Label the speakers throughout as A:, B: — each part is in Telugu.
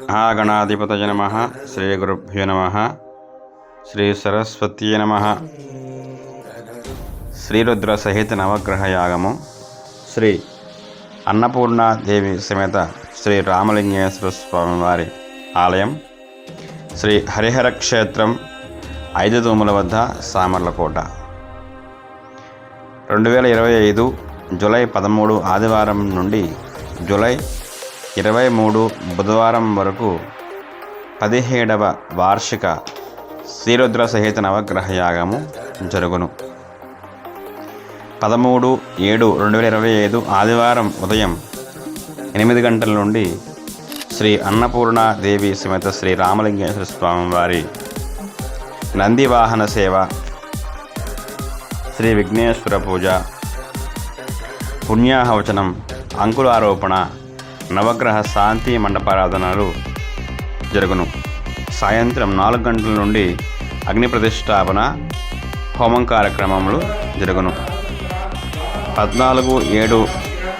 A: మహాగణాధిపతయ నమ. శ్రీ గురుభ్యో నమ. శ్రీ సరస్వతీ నమ. శ్రీరుద్ర సహిత నవగ్రహ యాగము శ్రీ అన్నపూర్ణాదేవి సమేత శ్రీ రామలింగేశ్వర స్వామి వారి ఆలయం. శ్రీ హరిహర క్షేత్రం ఐదు తూముల వద్ద సామర్లకోట. రెండు వేల ఇరవై ఐదు జూలై పదమూడు ఆదివారం నుండి జూలై ఇరవై మూడు బుధవారం వరకు పదిహేడవ వార్షిక శ్రీరుద్ర సహిత నవగ్రహ యాగము జరుగును. పదమూడు ఏడు రెండు వేల ఇరవై ఐదు ఆదివారం ఉదయం ఎనిమిది గంటల నుండి శ్రీ అన్నపూర్ణ దేవి సమేత శ్రీ రామలింగేశ్వర స్వామి వారి నంది వాహన సేవ శ్రీ విఘ్నేశ్వర పూజ పుణ్యాహవచనం అంకురారోపణ నవగ్రహ శాంతి మండపారాధనలు జరుగును. సాయంత్రం నాలుగు గంటల నుండి అగ్ని ప్రతిష్టాపన హోమం కార్యక్రమములు జరుగును. పద్నాలుగు ఏడు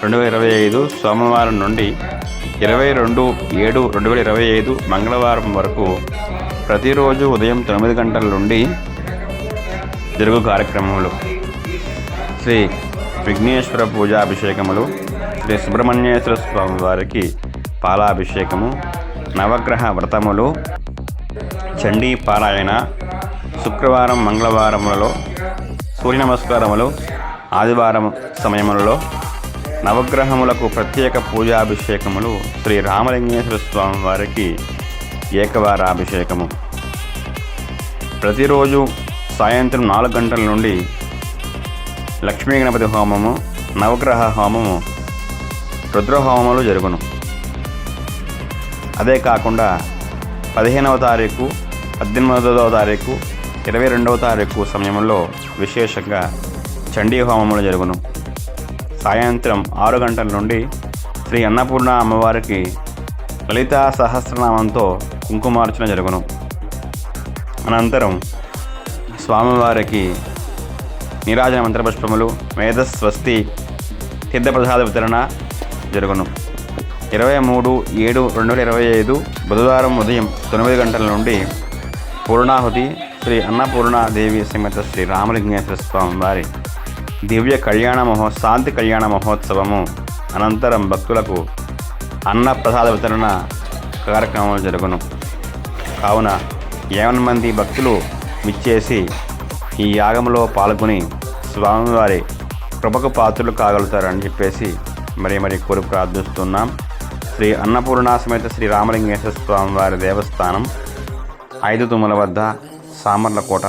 A: రెండు వేల ఇరవై ఐదు సోమవారం నుండి ఇరవై రెండు ఏడు రెండు వేల ఇరవై ఐదు మంగళవారం వరకు ప్రతిరోజు ఉదయం తొమ్మిది గంటల నుండి జరుగు కార్యక్రమములు. శ్రీ విఘ్నేశ్వర పూజాభిషేకములు శ్రీ సుబ్రహ్మణ్యేశ్వర స్వామి వారికి పాలాభిషేకము నవగ్రహ వ్రతములు చండీ పారాయణ శుక్రవారం మంగళవారములలో సూర్య నమస్కారములు ఆదివారం సమయములలో నవగ్రహములకు ప్రత్యేక పూజాభిషేకములు శ్రీ రామలింగేశ్వర స్వామి వారికి ఏకవారాభిషేకము. ప్రతిరోజు సాయంత్రం నాలుగు గంటల నుండి లక్ష్మీ గణపతి హోమము నవగ్రహ హోమము రుద్రహోమములు జరుగును. అదే కాకుండా పదిహేనవ తారీఖు పద్దెనిమిదవ తారీఖు ఇరవై రెండవ తారీఖు సమయంలో విశేషంగా చండీ హోమములు జరుగును. సాయంత్రం ఆరు గంటల నుండి శ్రీ అన్నపూర్ణ అమ్మవారికి లలితా సహస్రనామంతో కుంకుమార్చన జరుగును. అనంతరం స్వామివారికి నీరాజన మంత్రపుష్పములు మేధస్వస్తి తీర్థప్రసాద వితరణ జరుగును. ఇరవై మూడు ఏడు రెండు వేల ఇరవై ఐదు బుధవారం ఉదయం తొమ్మిది గంటల నుండి పూర్ణాహుతి శ్రీ అన్నపూర్ణాదేవి సమేత శ్రీ రామలింగేశ్వర స్వామి వారి దివ్య కళ్యాణ మహో శాంతి కళ్యాణ మహోత్సవము అనంతరం భక్తులకు అన్న ప్రసాద వితరణ కార్యక్రమం జరుగును. కావున ఏవన్ మంది భక్తులు విచ్చేసి ఈ యాగంలో పాల్గొని స్వామివారి కృపకు పాత్రలు కాగలుగుతారని చెప్పేసి మరి మరి కోరి ప్రార్థిస్తున్నాం. శ్రీ అన్నపూర్ణ సమేత శ్రీ రామలింగేశ్వర స్వామి వారి దేవస్థానం ఐదు తుమ్మల వద్ద సామర్లకోట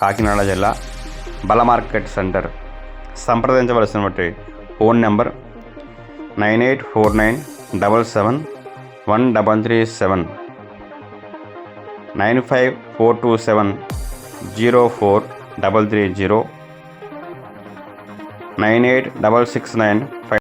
A: కాకినాడ జిల్లా బల market centre. సంప్రదించవలసినటువంటి phone number nine eight four nine double seven one double three seven. Nine five four two seven zero four double three zero. Nine eight double six nine